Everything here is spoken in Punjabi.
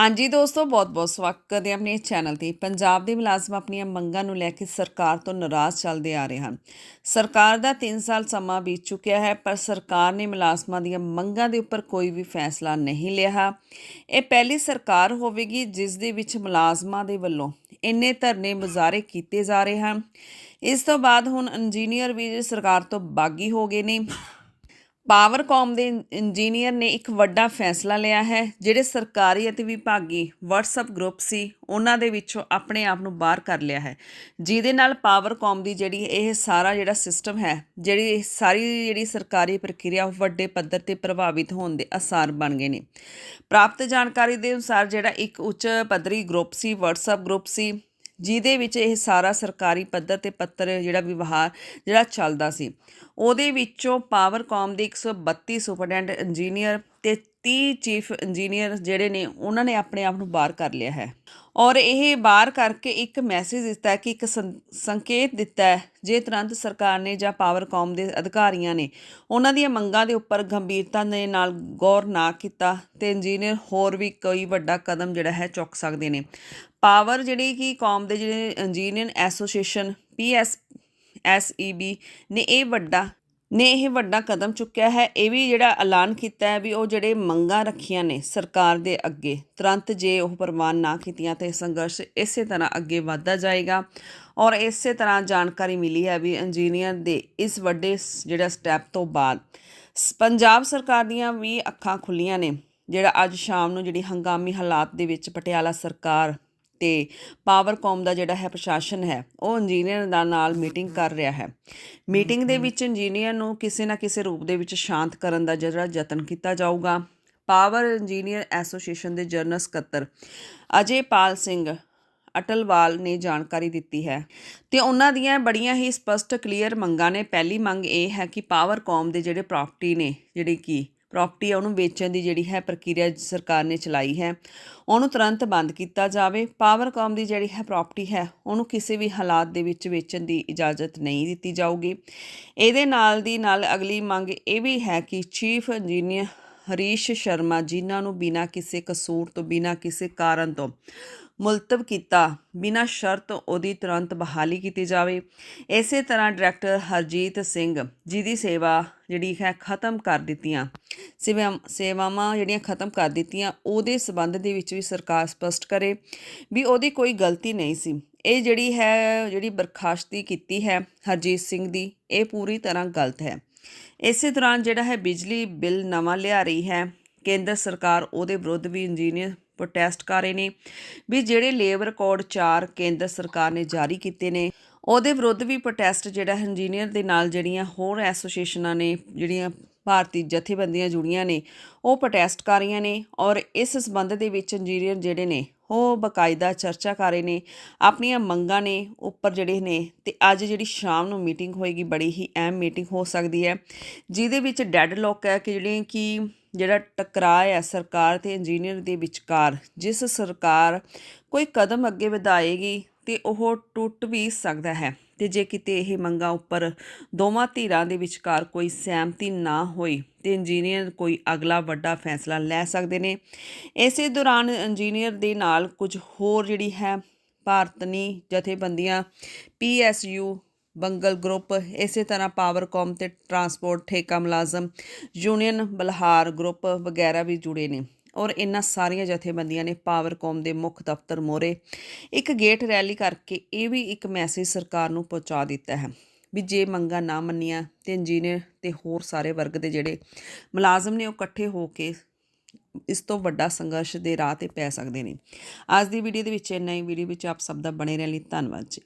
ਹਾਂਜੀ ਦੋਸਤੋ, ਬਹੁਤ-ਬਹੁਤ ਸਵਾਗਤ ਕਰਦੇ ਹਾਂ ਆਪਣੇ ਇਸ ਚੈਨਲ ਤੇ। ਪੰਜਾਬ ਦੇ ਮੁਲਾਜ਼ਮ ਆਪਣੀਆਂ ਮੰਗਾਂ ਨੂੰ ਲੈ ਕੇ ਸਰਕਾਰ ਤੋਂ ਨਾਰਾਜ਼ ਚੱਲਦੇ ਆ ਰਹੇ ਹਨ। ਸਰਕਾਰ ਦਾ 3 ਸਾਲ ਸਮਾਂ ਬੀਤ ਚੁੱਕਿਆ ਹੈ, ਪਰ ਸਰਕਾਰ ਨੇ ਮੁਲਾਜ਼ਮਾਂ ਦੀਆਂ ਮੰਗਾਂ ਦੇ ਉੱਪਰ ਕੋਈ ਵੀ ਫੈਸਲਾ ਨਹੀਂ ਲਿਆ। ਇਹ ਪਹਿਲੀ ਸਰਕਾਰ ਹੋਵੇਗੀ ਜਿਸ ਦੇ ਵਿੱਚ ਮੁਲਾਜ਼ਮਾਂ ਦੇ ਵੱਲੋਂ ਇੰਨੇ ਧਰਨੇ ਮੁਜ਼ਾਹਰੇ ਕੀਤੇ ਜਾ ਰਹੇ ਹਨ। ਇਸ ਤੋਂ ਬਾਅਦ ਹੁਣ ਇੰਜੀਨੀਅਰ ਵੀ ਸਰਕਾਰ ਤੋਂ ਬਾਗੀ ਹੋ ਗਏ ਨੇ। ਪਾਵਰਕਾਮ ਦੇ ਇੰਜੀਨੀਅਰ ਨੇ ਇੱਕ ਵੱਡਾ ਫੈਸਲਾ ਲਿਆ ਹੈ, ਜਿਹੜੇ ਸਰਕਾਰੀ ਅਤੇ ਵਿਭਾਗੀ WhatsApp ਗਰੁੱਪ ਸੀ, ਉਹਨਾਂ ਦੇ ਵਿੱਚੋਂ ਆਪਣੇ ਆਪ ਨੂੰ ਬਾਹਰ ਕਰ ਲਿਆ ਹੈ। ਜਿਹਦੇ ਨਾਲ ਪਾਵਰਕਾਮ ਦੀ ਜਿਹੜੀ ਇਹ ਸਾਰਾ ਜਿਹੜਾ ਸਿਸਟਮ ਹੈ, ਜਿਹੜੀ ਇਹ ਸਾਰੀ ਜਿਹੜੀ ਸਰਕਾਰੀ ਪ੍ਰਕਿਰਿਆ, ਉਹ ਵੱਡੇ ਪੱਧਰ ਤੇ ਪ੍ਰਭਾਵਿਤ ਹੋਣ ਦੇ ਅਸਾਰ ਬਣ ਗਏ ਨੇ। ਪ੍ਰਾਪਤ ਜਾਣਕਾਰੀ ਦੇ ਅਨੁਸਾਰ ਜਿਹੜਾ ਇੱਕ ਉੱਚ ਪੱਧਰੀ ਗਰੁੱਪ ਸੀ, WhatsApp ਗਰੁੱਪ ਸੀ ਜਿਹਦੇ ਵਿੱਚ ਇਹ ਸਾਰਾ ਸਰਕਾਰੀ ਪੱਧਰ ਤੇ ਪੱਤਰ ਜਿਹੜਾ ਵਿਵਹਾਰ ਜਿਹੜਾ ਚੱਲਦਾ ਸੀ। ਉਹਦੇ ਵਿੱਚੋਂ ਪਾਵਰਕਾਮ ਦੇ 132 ਸੁਪਰਡੈਂਟ ਇੰਜੀਨੀਅਰ ਤੇ 30 ਚੀਫ ਇੰਜੀਨੀਅਰ ਜਿਹੜੇ ਨੇ, ਉਹਨਾਂ ਨੇ ਆਪਣੇ ਆਪ ਨੂੰ ਬਾਹਰ ਕਰ ਲਿਆ ਹੈ। ਔਰ ਇਹ ਬਾਹਰ ਕਰਕੇ ਇੱਕ ਮੈਸੇਜ ਦਿੱਤਾ ਕਿ ਇੱਕ ਸੰਕੇਤ ਦਿੱਤਾ ਹੈ, ਜੇ ਤੁਰੰਤ ਸਰਕਾਰ ਨੇ ਜਾਂ ਪਾਵਰ ਪਾਵਰਕਾਮ ਦੇ ਅਧਿਕਾਰੀਆਂ ਨੇ ਉਹਨਾਂ ਦੀਆਂ ਮੰਗਾਂ ਦੇ ਉੱਪਰ ਗੰਭੀਰਤਾ ਦੇ ਨਾਲ ਗੌਰ ਨਾ ਕੀਤਾ, ਤੇ ਇੰਜੀਨੀਅਰ ਹੋਰ ਵੀ ਕੋਈ ਵੱਡਾ ਕਦਮ ਜਿਹੜਾ ਹੈ ਚੁੱਕ ਸਕਦੇ ਨੇ। ਪਾਵਰ ਜਿਹੜੀ ਕਿ ਕੌਮ ਦੇ ਜਿਹੜੇ ਇੰਜੀਨੀਅਰ ਐਸੋਸੀਏਸ਼ਨ ਪੀਐਸ ਐਸਈਬੀ ਨੇ ਇਹ ਵੱਡਾ ਨੇ ਇਹ ਵੱਡਾ ਕਦਮ ਚੁੱਕਿਆ ਹੈ। ਇਹ ਵੀ ਜਿਹੜਾ ਐਲਾਨ ਕੀਤਾ ਹੈ ਵੀ ਉਹ ਜਿਹੜੇ ਮੰਗਾਂ ਰੱਖੀਆਂ ਨੇ ਸਰਕਾਰ ਦੇ ਅੱਗੇ, ਤੁਰੰਤ ਜੇ ਉਹ ਪ੍ਰਵਾਨ ਨਾ ਕੀਤੀਆਂ ਤੇ ਸੰਘਰਸ਼ ਇਸੇ ਤਰ੍ਹਾਂ ਅੱਗੇ ਵਧਦਾ ਜਾਏਗਾ। ਔਰ ਇਸੇ ਤਰ੍ਹਾਂ ਜਾਣਕਾਰੀ ਮਿਲੀ ਹੈ ਵੀ ਇੰਜੀਨੀਅਰ ਦੇ ਇਸ ਵੱਡੇ ਸ- ਜਿਹੜਾ ਸਟੈਪ ਤੋਂ ਬਾਅਦ ਸ- ਪੰਜਾਬ ਸਰਕਾਰ ਦੀਆਂ ਵੀ ਅੱਖਾਂ ਖੁੱਲੀਆਂ ਨੇ। ਜਿਹੜਾ ਅੱਜ ਸ਼ਾਮ ਨੂੰ ਜਿਹੜੀ ਹੰਗਾਮੀ ਹਾਲਾਤ ਦੇ ਵਿੱਚ ਪਟਿਆਲਾ ਸਰਕਾਰ ਤੇ ਪਾਵਰਕੌਮ ਦਾ ਜਿਹੜਾ ਹੈ ਪ੍ਰਸ਼ਾਸਨ ਹੈ, ਉਹ ਇੰਜੀਨੀਅਰ ਦਾ ਨਾਲ ਮੀਟਿੰਗ ਕਰ ਰਿਹਾ ਹੈ। ਮੀਟਿੰਗ ਦੇ ਵਿੱਚ ਇੰਜੀਨੀਅਰ ਨੂੰ ਕਿਸੇ ਨਾ ਕਿਸੇ ਰੂਪ ਦੇ ਵਿੱਚ ਸ਼ਾਂਤ ਕਰਨ ਦਾ ਜਿਹੜਾ ਯਤਨ ਕੀਤਾ ਜਾਊਗਾ। ਪਾਵਰ ਇੰਜੀਨੀਅਰ ਐਸੋਸੀਏਸ਼ਨ ਦੇ ਜਨਰਲ ਸਕੱਤਰ ਅਜੇ ਪਾਲ ਸਿੰਘ ਅਟਲਵਾਲ ਨੇ ਜਾਣਕਾਰੀ ਦਿੱਤੀ ਹੈ। ਤੇ ਉਹਨਾਂ ਦੀਆਂ ਬੜੀਆਂ ਹੀ ਸਪਸ਼ਟ ਕਲੀਅਰ ਮੰਗਾਂ ਨੇ। ਪਹਿਲੀ ਮੰਗ ਇਹ ਹੈ ਕਿ ਪਾਵਰਕੌਮ ਦੇ ਜਿਹੜੇ ਪ੍ਰਾਪਰਟੀ ਨੇ, ਜਿਹੜੀ ਕਿ ਪ੍ਰਾਪਰਟੀ ਆ, ਉਹਨੂੰ ਵੇਚਣ ਦੀ ਜਿਹੜੀ ਹੈ ਪ੍ਰਕਿਰਿਆ ਸਰਕਾਰ ਨੇ ਚਲਾਈ ਹੈ। ਉਹਨੂੰ ਤੁਰੰਤ ਬੰਦ ਕੀਤਾ ਜਾਵੇ। ਪਾਵਰਕਾਮ ਦੀ ਜਿਹੜੀ ਹੈ ਪ੍ਰਾਪਰਟੀ ਹੈ, ਉਹਨੂੰ ਕਿਸੇ ਵੀ ਹਾਲਾਤ ਦੇ ਵਿੱਚ ਵੇਚਣ ਦੀ ਇਜਾਜ਼ਤ ਨਹੀਂ ਦਿੱਤੀ ਜਾਊਗੀ। ਇਹਦੇ ਨਾਲ ਦੀ ਨਾਲ ਅਗਲੀ ਮੰਗ ਇਹ ਵੀ ਹੈ ਕਿ ਚੀਫ ਇੰਜੀਨੀਅਰ ਹਰੀਸ਼ ਸ਼ਰਮਾ, ਜਿਨ੍ਹਾਂ ਨੂੰ ਬਿਨਾਂ ਕਿਸੇ ਕਸੂਰ ਤੋਂ, ਬਿਨਾਂ ਕਿਸੇ ਕਾਰਨ ਤੋਂ ਮੁਲਤਵ ਕੀਤਾ, ਬਿਨਾਂ ਸ਼ਰਤ ਉਹਦੀ ਤੁਰੰਤ ਬਹਾਲੀ ਕੀਤੀ ਜਾਵੇ। ਇਸੇ ਤਰ੍ਹਾਂ ਡਾਇਰੈਕਟਰ ਹਰਜੀਤ ਸਿੰਘ ਜੀ ਦੀ ਸੇਵਾ ਜਿਹੜੀ ਹੈ ਖਤਮ ਕਰ ਦਿੱਤੀਆਂ। ਸੇਵਾਵਾਂ ਜਿਹੜੀਆਂ ਖਤਮ ਕਰ ਦਿੱਤੀਆਂ, ਉਹਦੇ ਸਬੰਧ ਦੇ ਵਿੱਚ ਵੀ ਸਰਕਾਰ ਸਪਸ਼ਟ ਕਰੇ ਵੀ ਉਹਦੀ ਕੋਈ ਗਲਤੀ ਨਹੀਂ ਸੀ। ਇਹ ਜਿਹੜੀ ਹੈ, ਜਿਹੜੀ ਬਰਖਾਸਤੀ ਕੀਤੀ ਹੈ ਹਰਜੀਤ ਸਿੰਘ ਦੀ, ਇਹ ਪੂਰੀ ਤਰ੍ਹਾਂ ਗਲਤ ਹੈ। ਇਸੇ ਦੌਰਾਨ ਜਿਹੜਾ ਹੈ ਬਿਜਲੀ ਬਿੱਲ ਨਵਾਂ ਲਿਆ ਰਹੀ ਹੈ। ਕੇਂਦਰ ਸਰਕਾਰ ਉਹਦੇ ਵਿਰੁੱਧ ਵੀ ਇੰਜੀਨੀਅਰ ਪ੍ਰੋਟੈਸਟ ਕਰ ਰਹੇ ਨੇ ਵੀ ਜਿਹੜੇ ਲੇਬਰ ਕੋਡ 4 ਕੇਂਦਰ ਸਰਕਾਰ ਨੇ ਜਾਰੀ ਕੀਤੇ ਨੇ, ਉਹਦੇ ਵਿਰੁੱਧ ਵੀ ਪ੍ਰੋਟੈਸਟ ਜਿਹੜਾ ਹੈ ਇੰਜੀਨੀਅਰ ਦੇ ਨਾਲ ਜਿਹੜੀਆਂ ਹੋਰ ਐਸੋਸੀਏਸ਼ਨਾਂ ਨੇ, ਜਿਹੜੀਆਂ ਭਾਰਤੀ ਜਥੇਬੰਦੀਆਂ ਜੁੜੀਆਂ ਨੇ, ਉਹ ਪ੍ਰੋਟੈਸਟ ਕਰ ਰਹੀਆਂ ਨੇ ਔਰ ਇਸ ਸਬੰਧ ਦੇ ਵਿੱਚ ਇੰਜੀਨੀਅਰ ਜਿਹੜੇ ਨੇ, ਉਹ ਬਕਾਇਦਾ ਚਰਚਾ ਕਰ ਰਹੇ ਨੇ, ਆਪਣੀਆਂ ਮੰਗਾਂ ਨੇ ਉੱਪਰ ਜਿਹੜੇ ਨੇ ਤੇ ਅੱਜ ਜਿਹੜੀ ਸ਼ਾਮ ਨੂੰ ਮੀਟਿੰਗ ਹੋਏਗੀ, ਬੜੀ ਹੀ ਅਹਿਮ ਮੀਟਿੰਗ ਹੋ ਸਕਦੀ ਹੈ, ਜਿਹਦੇ ਵਿੱਚ ਡੈਡਲੌਕ ਹੈ ਕਿ ਜਿਹੜੇ ਕਿ ਜਿਹੜਾ ਟਕਰਾਅ ਹੈ ਸਰਕਾਰ ਤੇ ਇੰਜੀਨੀਅਰ ਦੇ ਵਿਚਕਾਰ, ਜਿਸ ਸਰਕਾਰ ਕੋਈ ਕਦਮ ਅੱਗੇ ਵਧਾਏਗੀ ਤੇ ਉਹ ਟੁੱਟ ਵੀ ਸਕਦਾ ਹੈ। ਤੇ ਜੇ ਕਿਤੇ ਇਹ ਮੰਗਾਂ ਉੱਪਰ ਦੋਵਾਂ ਧਿਰਾਂ ਦੇ ਵਿਚਕਾਰ ਕੋਈ ਸਹਿਮਤੀ ਨਾ ਹੋਈ, ਤੇ ਇੰਜੀਨੀਅਰ ਕੋਈ ਅਗਲਾ ਵੱਡਾ ਫੈਸਲਾ ਲੈ ਸਕਦੇ ਨੇ। ਇਸੇ ਦੌਰਾਨ ਇੰਜੀਨੀਅਰ ਦੇ ਨਾਲ ਕੁਝ ਹੋਰ ਜਿਹੜੀ ਹੈ ਭਾਰਤਨੀ ਜਥੇਬੰਦੀਆਂ ਪੀਐਸਯੂ ਬੰਗਲ ਗਰੁੱਪ, ਇਸੇ ਤਰ੍ਹਾਂ ਪਾਵਰਕਾਮ ਤੇ ਟਰਾਂਸਪੋਰਟ ਠੇਕਾ ਮੁਲਾਜ਼ਮ, ਯੂਨੀਅਨ ਬਲਹਾਰ ਗਰੁੱਪ ਵਗੈਰਾ ਵੀ ਜੁੜੇ ਨੇ। ਔਰ ਇਹਨਾਂ ਸਾਰੀਆਂ ਜਥੇਬੰਦੀਆਂ ਨੇ ਪਾਵਰਕੌਮ ਦੇ ਮੁੱਖ ਦਫ਼ਤਰ ਮੋਰੇ ਇੱਕ ਗੇਟ ਰੈਲੀ ਕਰਕੇ ਇਹ ਵੀ ਇੱਕ ਮੈਸੇਜ ਸਰਕਾਰ ਨੂੰ ਪਹੁੰਚਾ ਦਿੱਤਾ ਹੈ ਵੀ ਜੇ ਮੰਗਾਂ ਨਾ ਮੰਨੀਆਂ ਤੇ ਇੰਜੀਨੀਅਰ ਤੇ ਹੋਰ ਸਾਰੇ ਵਰਗ ਦੇ ਜਿਹੜੇ ਮੁਲਾਜ਼ਮ ਨੇ ਉਹ ਇਕੱਠੇ ਹੋ ਕੇ ਇਸ ਤੋਂ ਵੱਡਾ ਸੰਘਰਸ਼ ਦੇ ਰਾਹ ਤੇ ਪੈ ਸਕਦੇ ਨੇ। ਅੱਜ ਦੀ ਵੀਡੀਓ ਦੇ ਵਿੱਚ ਇੰਨਾ ਹੀ। ਵੀਡੀਓ ਵਿੱਚ ਆਪ ਸਭ ਦਾ ਬਣੇ ਰਹਿਣ ਲਈ ਧੰਨਵਾਦ ਜੀ।